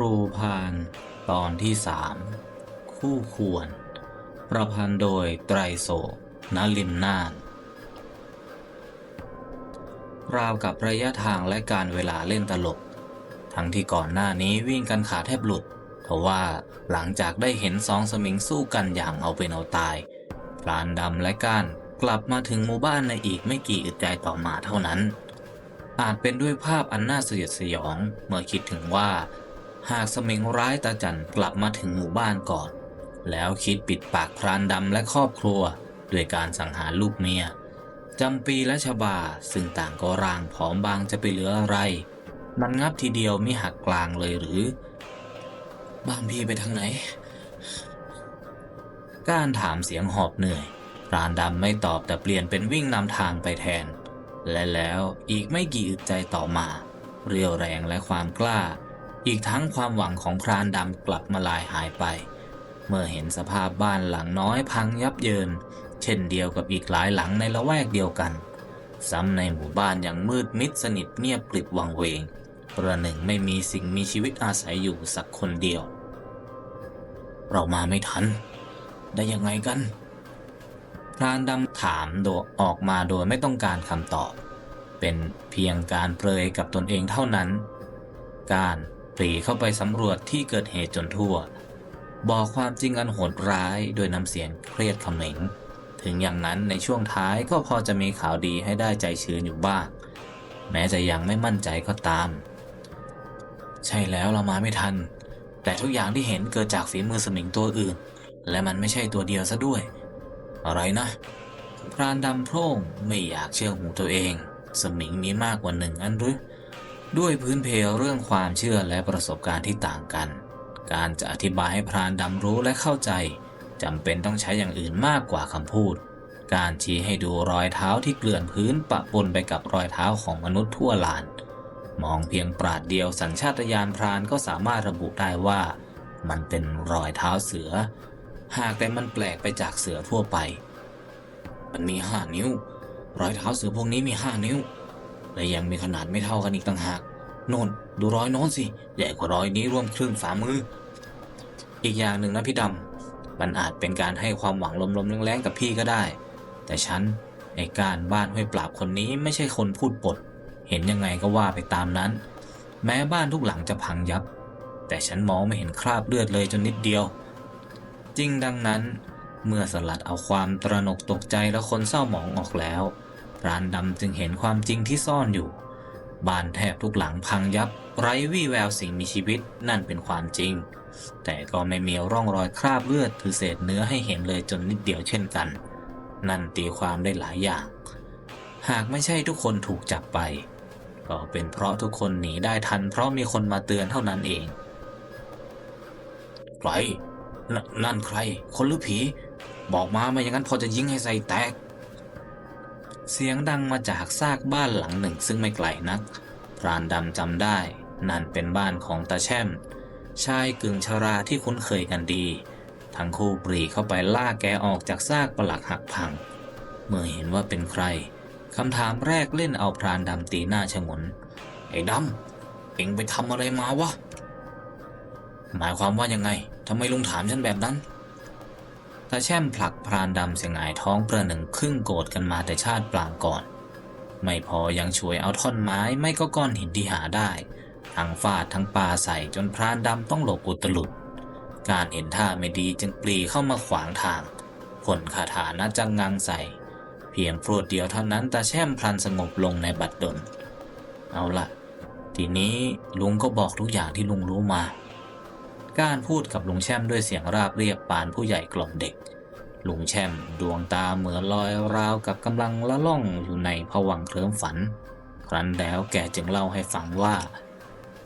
ครูพานตอนที่สามคู่ควร ประพันธ์โดยไตรโศนลินนานราวกับระยะทางและการเวลาเล่นตลก ทั้งที่ก่อนหน้านี้วิ่งกันขาแทบหลุดทว่าหลังจากได้เห็นสองสมิงสู้กันอย่างเอาเป็นเอาตายพรานดำและก้านกลับมาถึงหมู่บ้านในอีกไม่กี่อึดใจต่อมาเท่านั้น อาจเป็นด้วยภาพอันน่าสยดสยองเมื่อคิดถึงว่า หากสมิงร้ายตาจันกลับมาถึงหมู่บ้านก่อน แล้วคิดปิดปากพรานดำและครอบครัว ด้วยการสังหารลูกเมียจำปีและชบาซึ่งต่างก็ร่างผอมบางจะไปเหลืออะไร มันงับทีเดียวไม่หักกลางเลยหรือบ้านพี่ไปทางไหน กานถามเสียงหอบเหนื่อยพรานดำไม่ตอบแต่เปลี่ยนเป็นวิ่งนำทางไปแทน และแล้วอีกไม่กี่อึดใจต่อมา เรียวแรงและความกล้า อีกทั้งความหวังของพรานดำกลับมาลายหายไป เมื่อเห็นสภาพบ้านหลังน้อยพังยับเยิน เช่นเดียวกับอีกหลายหลังในละแวกเดียวกัน ซ้ำในหมู่บ้านยังมืดมิดสนิทเงียบกริบวังเวงประหนึ่งไม่มีสิ่งมีชีวิตอาศัยอยู่สักคนเดียว เรามาไม่ทัน ได้ยังไงกันพรานดำถามโดยออกมาโดยไม่ต้องการคำตอบ เป็นเพียงการเปรยกับตนเองเท่านั้น การ ปรีเข้าไปสำรวจที่เกิดเหตุจนทั่ว บอกความจริงอันโหดร้ายโดยน้ำเสียงเครียดเขม็งถึงอย่างนั้นในช่วงท้ายก็พอจะมีข่าวดีให้ได้ใจชื้นอยู่บ้าง แม้จะยังไม่มั่นใจก็ตาม ใช่แล้วเรามาไม่ทัน แต่ทุกอย่างที่เห็นเกิดจากฝีมือสมิงตัวอื่น และมันไม่ใช่ตัวเดียวซะด้วย อะไรนะพรานดำโพร่งไม่อยากเชื่อหูตัวเอง สมิงมีมากกว่าหนึ่งอันหรือ ด้วยพื้นเพเรื่องความเชื่อและประสบการณ์ที่ต่างกัน การจะอธิบายให้พรานดำรู้และเข้าใจจำเป็นต้องใช้อย่างอื่นมากกว่าคำพูด การชี้ให้ดูรอยเท้าที่เกลื่อนพื้นปะปนไปกับรอยเท้าของมนุษย์ทั่วลาน มองเพียงปราดเดียวสัญชาตญาณพรานก็สามารถระบุได้ว่า มันเป็นรอยเท้าเสือ หากแต่มันแปลกไปจากเสือทั่วไป มันมีห้านิ้ว รอยเท้าเสือพวกนี้มีห้านิ้ว และยังมีขนาดไม่เท่ากันอีกต่างหาก โน่นดูรอยโน้นสิ ใหญ่กว่ารอยนี้ร่วมครึ่งฝ่ามือ อีกอย่างหนึ่งนะพี่ดำ มันอาจเป็นการให้ความหวังลมๆแรงๆกับพี่ก็ได้ แต่ฉันไอ้การบ้านห้วยปราบคนนี้ไม่ใช่คนพูดปด เห็นยังไงก็ว่าไปตามนั้น แม้บ้านทุกหลังจะพังยับ แต่ฉันมองไม่เห็นคราบเลือดเลยจนนิดเดียว จริงดังนั้น เมื่อสลัดเอาความตระหนกตกใจและคนเศร้าหมองออกแล้ว พรานดำจึงเห็นความจริงที่ซ่อนอยู่ บ้านแทบทุกหลังพังยับ ไร้วี่แววสิ่งมีชีวิตนั่นเป็นความจริง แต่ก็ไม่มีร่องรอยคราบเลือดหรือเศษเนื้อให้เห็นเลยจนนิดเดียวเช่นกัน นั่นตีความได้หลายอย่าง หากไม่ใช่ทุกคนถูกจับไป ก็เป็นเพราะทุกคนหนีได้ทัน เพราะมีคนมาเตือนเท่านั้นเองใครนนั่นใคร คนหรือผี บอกมาไม่อย่างนั้นพอจะยิงให้ใส่แตก เสียงดังมาจากซากบ้านหลังหนึ่งซึ่งไม่ไกลนัก พรานดำจำได้ นั่นเป็นบ้านของตาแช่ม ชายกึ่งชราที่คุ้นเคยกันดี ทั้งคู่ปรีเข้าไปล่ากแกออกจากซากปลักหักพัง เมื่อเห็นว่าเป็นใคร คำถามแรกเล่นเอาพรานดำตีหน้าชะงน ไอ้ดำ เอ็งไปทำอะไรมาวะ หมายความว่ายังไง ทำไมลุงถามฉันแบบนั้น ตาแช่มผลักพรานดำเสียงายท้องประหนึ่งครึ่งโกรธกันมาแต่ชาติปลางก่อน ไม่พอยังช่วยเอาท่อนไม้ไม่ก็ก้อนหินที่หาได้ ทั้งฟาดทั้งปาใส่จนพรานดำต้องหลบอุตลุด การเห็นท่าไม่ดีจึงปรีเข้ามาขวางทางผลคาถานาจังงังใส่ เพียงโปรดเดียวเท่านั้นตาแช่มพลันสงบลงในบัดดล เอาละทีนี้ลุงก็บอกทุกอย่างที่ลุงรู้มา การพูดกับลุงแช่มด้วยเสียงราบเรียบปานผู้ใหญ่กล่อมเด็ก ลุงแช่มดวงตาเหมือนลอยราวกับกำลังละล่องอยู่ในผวังเคลิ้มฝัน ครั้นแล้วแกจึงเล่าให้ฟังว่า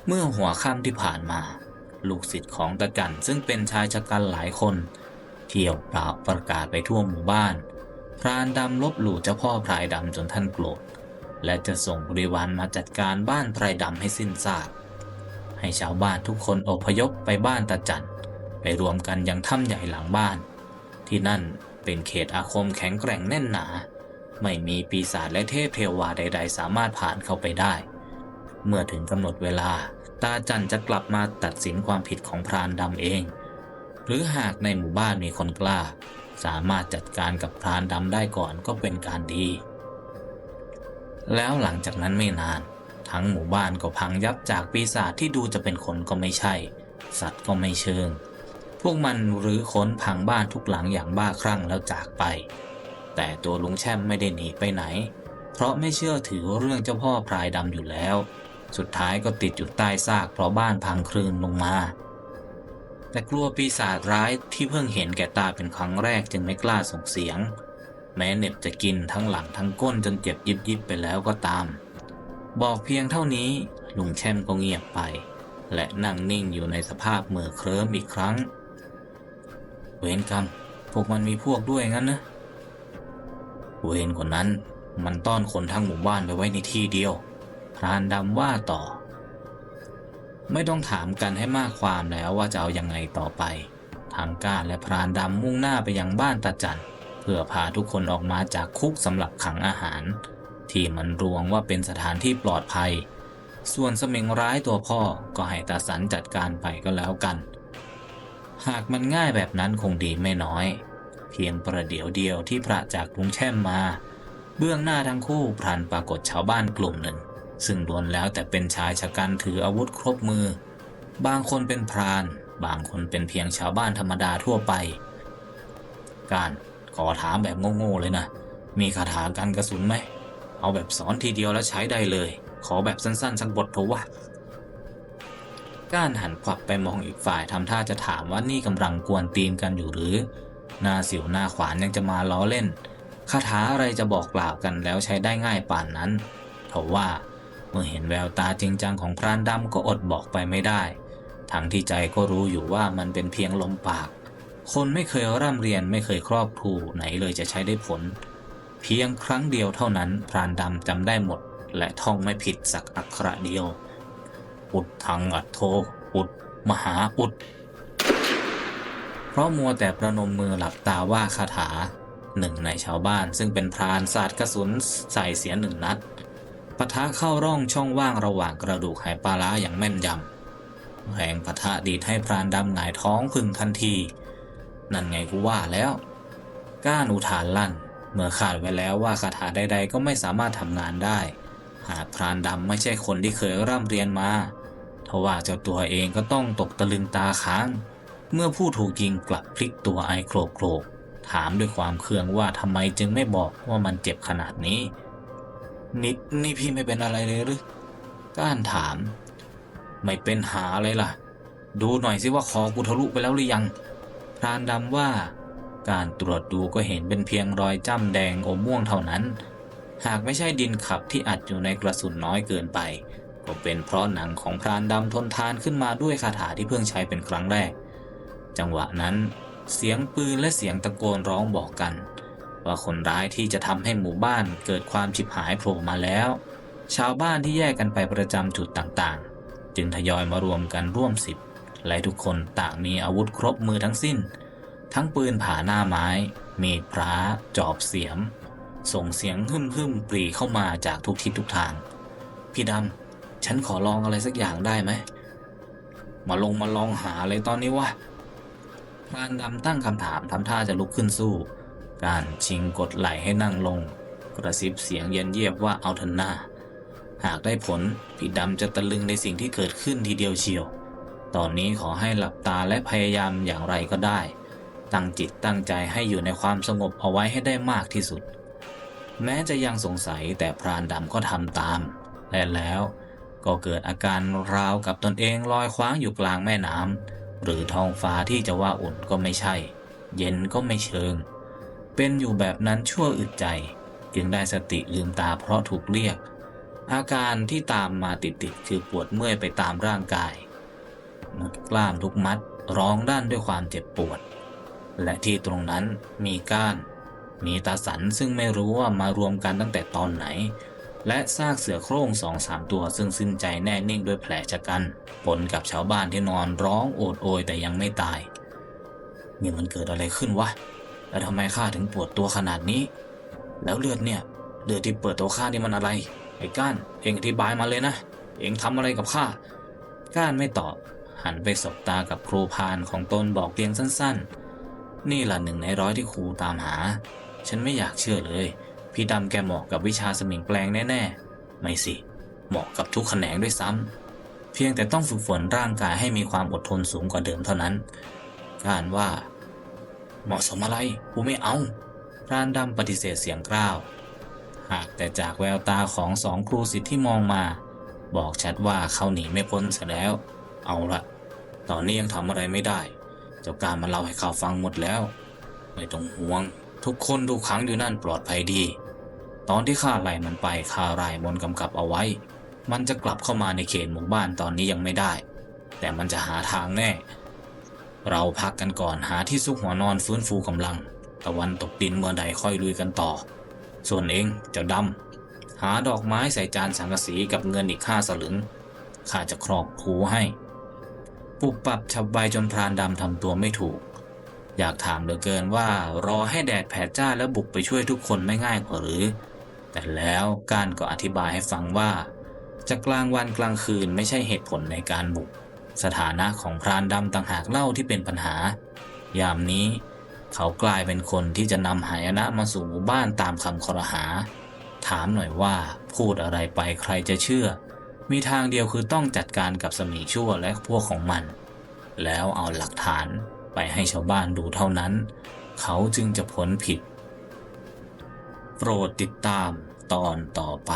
เมื่อหัวค่ำที่ผ่านมา ลูกศิษย์ของตะจันซึ่งเป็นชายชะกันหลายคน เที่ยวเปล่าประกาศไปทั่วหมู่บ้านพรานดำลบหลู่เจ้าพ่อพรายดำจนท่านโกรธและจะส่งบริวารมาจัดการบ้านไพรดำให้สิ้นซาก ให้ชาวบ้านทุกคนอพยพไปบ้านตาจันไปรวมกันยังถ้ำใหญ่หลังบ้าน ที่นั่นเป็นเขตอาคมแข็งแกร่งแน่นหนา ไม่มีปีศาจและเทพเทวาใด ๆ สามารถผ่านเข้าไปได้ เมื่อถึงกำหนดเวลา ตาจันจะกลับมาตัดสินความผิดของพรานดำเอง หรือหากในหมู่บ้านมีคนกล้า สามารถจัดการกับพรานดำได้ก่อนก็เป็นการดี แล้วหลังจากนั้นไม่นาน ทั้งหมู่บ้านก็พังยับจากปีศาจที่ดูจะเป็นคนก็ไม่ใช่ สัตว์ก็ไม่เชิง พวกมันหรือค้นพังบ้านทุกหลังอย่างบ้าคลั่งแล้วจากไป แต่ตัวลุงแช่มไม่ได้หนีไปไหน เพราะไม่เชื่อถือเรื่องเจ้าพ่อพรายดำอยู่แล้ว สุดท้ายก็ติดอยู่ใต้ซากเพราะบ้านพังคลืนลงมา แต่กลัวปีศาจร้ายที่เพิ่งเห็นแก่ตาเป็นครั้งแรกจึงไม่กล้าส่งเสียง แม้เน็บจะกินทั้งหลังทั้งก้นจนเจ็บยิบยิบไปแล้วก็ตาม บอกเพียงเท่านี้ลุงแช่มก็เงียบไป และนั่งนิ่งอยู่ในสภาพเหม่อเคลิ้มอีกครั้ง เวรกรรมพวกมันมีพวกด้วยงั้นนะ เวรคนนั้นมันต้อนคนทั้งหมู่บ้านไปไว้ในที่เดียว พรานดำว่าต่อ ไม่ต้องถามกันให้มากความแล้วว่าจะเอายังไงต่อไป ทางการและพรานดำมุ่งหน้าไปยังบ้านตาจันเพื่อพาทุกคนออกมาจากคุกสำหรับขังอาหาร ที่มันรวงว่าเป็นสถานที่ปลอดภัย ส่วนสมิงร้ายตัวพ่อก็ให้ตาสันจัดการไปก็แล้วกัน หากมันง่ายแบบนั้นคงดีไม่น้อย เพียงประเดี๋ยวเดียวที่พระจากลุงแช่มมา เบื้องหน้าทั้งคู่พลันปรากฏชาวบ้านกลุ่มหนึ่ง ซึ่งล้วนแล้วแต่เป็นชายชะกันถืออาวุธครบมือ บางคนเป็นพราน บางคนเป็นเพียงชาวบ้านธรรมดาทั่วไป การขอถามแบบโง่ๆเลยนะ มีคาถากันกระสุนไหม เอาแบบสอนทีเดียวแล้วใช้ได้เลย ขอแบบสั้นๆ สักบทเถอะวะก้านหันขวับไปมองอีกฝ่ายทำท่าจะถามว่านี่กำลังกวนตีนกันอยู่หรือ หน้าสิวหน้าขวานยังจะมาล้อเล่นคาถาอะไรจะบอกกล่าวกันแล้วใช้ได้ง่ายป่านนั้นเพราะว่าเมื่อเห็นแววตาจริงจังของพรานดำก็อดบอกไปไม่ได้ ทั้งที่ใจก็รู้อยู่ว่ามันเป็นเพียงลมปาก คนไม่เคยร่ำเรียนไม่เคยครอบครูไหนเลยจะใช้ได้ผล เพียงครั้งเดียวเท่านั้นพรานดำจำได้หมด และท่องไม่ผิดสักอักขระเดียว อุดทังอัดโท อุด มหาอุด เพราะมัวแต่ประนมมือหลับตาว่าคาถา หนึ่งในชาวบ้านซึ่งเป็นพรานศาสาดกระสุนใส่เสียหนึ่งนัดปะทะเข้าร่องช่องว่างระหว่างกระดูกไหปลาร้าอย่างแม่นยำแรงปะทะดีดให้พรานดำหงายท้องพึ่งทันที นั่นไงกูว่าแล้ว ก้านอุทานลั่น เมื่อคาดไว้แล้วว่าคาถาใดๆ ก็ไม่สามารถทำงานได้ หากพรานดำไม่ใช่คนที่เคยร่ำเรียนมาทว่าเจ้าตัวเองก็ต้องตกตะลึงตาค้าง เมื่อผู้ถูกยิงกลับพลิกตัวไอโครกโครกถามด้วยความเคืองว่าทำไมจึงไม่บอกว่ามันเจ็บขนาดนี้นิดนี่พี่ไม่เป็นอะไรเลยหรือก้านถาม ไม่เป็นหาอะไรล่ะ ดูหน่อยสิว่าคอกูทะลุไปแล้วหรือยังพรานดำว่า การตรวจดูก็เห็นเป็นเพียงรอยจ้ำแดงอมม่วงเท่านั้น หากไม่ใช่ดินขับที่อัดอยู่ในกระสุนน้อยเกินไป ก็เป็นเพราะหนังของพรานดำทนทานขึ้นมาด้วยคาถาที่เพิ่งใช้เป็นครั้งแรก จังหวะนั้น เสียงปืนและเสียงตะโกนร้องบอกกัน ว่าคนร้ายที่จะทำให้หมู่บ้านเกิดความฉิบหายโผล่มาแล้ว ชาวบ้านที่แยกกันไปประจำจุดต่างๆ จึงทยอยมารวมกันร่วมสิบและทุกคนต่างมีอาวุธครบมือทั้งสิ้น ทั้งปืนผ่าหน้าไม้มีดพระจอบเสียม ส่งเสียงหึ่มหึมปรีเข้ามาจากทุกทิศทุกทาง พี่ดำ ฉันขอลองอะไรสักอย่างได้ไหม มาลงมาลองหาอะไรตอนนี้วะพรานดำตั้งคำถามทำท่าจะลุกขึ้นสู้ การชิงกดไหลให้นั่งลง กระซิบเสียงเย็นเยียบว่าเอาเถอะหน้า หากได้ผลพี่ดำจะตะลึงในสิ่งที่เกิดขึ้นทีเดียวเชียว ตอนนี้ขอให้หลับตาและพยายามอย่างไรก็ได้ ตั้งจิตตั้งใจให้อยู่ในความสงบเอาไว้ให้ได้มากที่สุด แม้จะยังสงสัยแต่พรานดำก็ทำตาม และแล้วก็เกิดอาการราวกับตนเองลอยคว้างอยู่กลางแม่น้ำหรือท้องฟ้าที่จะว่าอุ่นก็ไม่ใช่ เย็นก็ไม่เชิง เป็นอยู่แบบนั้นชั่วอึดใจ จึงได้สติลืมตาเพราะถูกเรียก อาการที่ตามมาติดๆคือปวดเมื่อยไปตามร่างกายกล้ามทุกมัดร้องด้านด้วยความเจ็บปวด และที่ตรงนั้นมีก้าน มีตาสันซึ่งไม่รู้ว่ามารวมกันตั้งแต่ตอนไหน และซากเสือโคร่งสองสามตัวซึ่งสิ้นใจแน่นิ่งด้วยแผลชะกันปนกับชาวบ้านที่นอนร้องโอดโอยแต่ยังไม่ตาย นี่มันเกิดอะไรขึ้นวะ แล้วทำไมข้าถึงปวดตัวขนาดนี้ แล้วเลือดเนี่ยเลือดที่เปิดตัวข้านี่มันอะไรไอ้ก้านเองอธิบายมาเลยนะเองทำอะไรกับข้าก้านไม่ตอบหันไปสบตากับครูพานของตนบอกเพียงสั้น นี่ล่ะหนึ่งในร้อยที่ครูตามหา ฉันไม่อยากเชื่อเลย พี่ดำแกเหมาะกับวิชาสมิงแปลงแน่ๆ ไม่สิ เหมาะกับทุกแขนงด้วยซ้ำ เพียงแต่ต้องฝึกฝนร่างกายให้มีความอดทนสูงกว่าเดิมเท่านั้น การว่า เหมาะสมอะไรกูไม่เอาพรานดำปฏิเสธเสียงกร้าว หากแต่จากแววตาของสองครูสิทธิ์ที่มองมา บอกชัดว่าเขาหนีไม่พ้นเสียแล้ว เอาละ ตอนนี้ยังทำอะไรไม่ได้ เจ้าการมาเล่าให้ข้าฟังหมดแล้ว ไม่ต้องห่วง ทุกคนถูกขังอยู่นั่นปลอดภัยดี ตอนที่ข้าไล่มันไปข้าไล่มนกำกับเอาไว้ มันจะกลับเข้ามาในเขตหมู่บ้านตอนนี้ยังไม่ได้ แต่มันจะหาทางแน่ เราพักกันก่อนหาที่ซุกหัวนอนฟื้นฟูกำลัง ตะวันตกดินเมื่อใดค่อยลุยกันต่อ ส่วนเองเจ้าดำหาดอกไม้ใส่จานสังกะสีกับเงินอีกห้าสลึงข้าจะครอบครูให้ ปุบปับฉับไวจนพรานดำทำตัวไม่ถูก อยากถามเหลือเกินว่ารอให้แดดแผดจ้าแล้วบุกไปช่วยทุกคนไม่ง่ายกว่าหรือ แต่แล้วการก็อธิบายให้ฟังว่าจะกลางวันกลางคืนไม่ใช่เหตุผลในการบุก สถานะของพรานดำต่างหากเล่าที่เป็นปัญหา ยามนี้เขากลายเป็นคนที่จะนำหายนะมาสู่หมู่บ้านตามคำคอรหา ถามหน่อยว่าพูดอะไรไปใครจะเชื่อ มีทางเดียวคือต้องจัดการกับสมีชั่วและพวกของมัน แล้วเอาหลักฐานไปให้ชาวบ้านดูเท่านั้น เขาจึงจะพ้นผิด โปรดติดตามตอนต่อไป